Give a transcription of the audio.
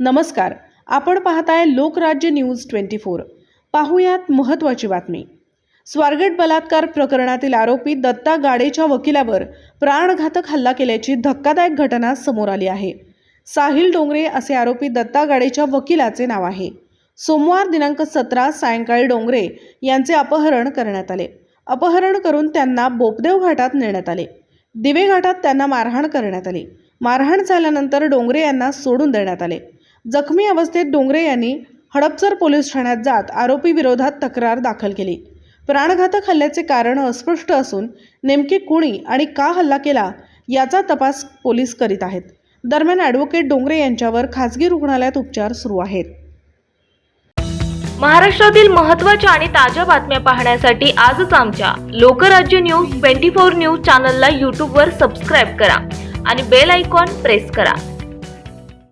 नमस्कार. आपण पाहताय लोकराज्य न्यूज ट्वेंटी फोर. पाहुयात महत्त्वाची बातमी. स्वारगेट बलात्कार प्रकरणातील आरोपी दत्ता गाडेच्या वकिलावर प्राणघातक हल्ला केल्याची धक्कादायक घटना समोर आली आहे. साहिल डोंगरे असे आरोपी दत्ता गाडेच्या वकिलाचे नाव आहे. सोमवार दिनांक सतरा सायंकाळी डोंगरे यांचे अपहरण करण्यात आले. अपहरण करून त्यांना बोपदेव घाटात नेण्यात आले. दिवे घाटात त्यांना मारहाण करण्यात आली. मारहाण झाल्यानंतर डोंगरे यांना सोडून देण्यात आले. जखमी अवस्थेत डोंगरे यांनी हडपसर पोलीस ठाण्यात जात आरोपी विरोधात तक्रार दाखल केली. प्राणघातक हल्ल्याचे कारण अस्पष्ट असून नेमके कुणी आणि का हल्ला केला याचा तपास पोलीस करीत आहेत. दरम्यान ॲडव्होकेट डोंगरे यांच्यावर खासगी रुग्णालयात उपचार सुरू आहेत. महाराष्ट्रातील महत्त्वाच्या आणि ताज्या बातम्या पाहण्यासाठी आजच आमच्या Lokrajya news twenty four news चॅनलला यूट्यूबवर सबस्क्राईब करा आणि बेल आयकॉन प्रेस करा.